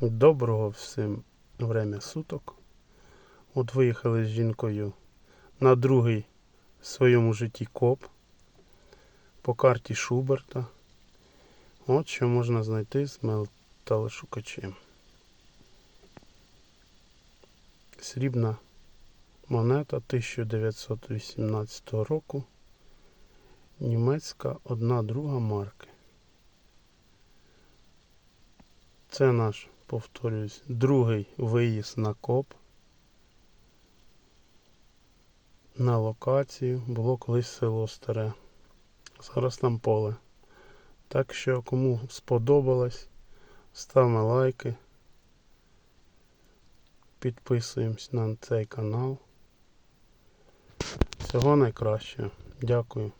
Доброго всім время суток. От виїхали з жінкою на другий в своєму житті коп по карті Шуберта. От що можна знайти з металошукачем. Срібна монета 1918 року. Німецька одна друга марки. Це наш, повторюсь, другий виїзд на коп. На локацію було колись село старе. Зараз там поле. Так що, кому сподобалось, ставимо лайки. Підписуємось на цей канал. Всього найкращого. Дякую.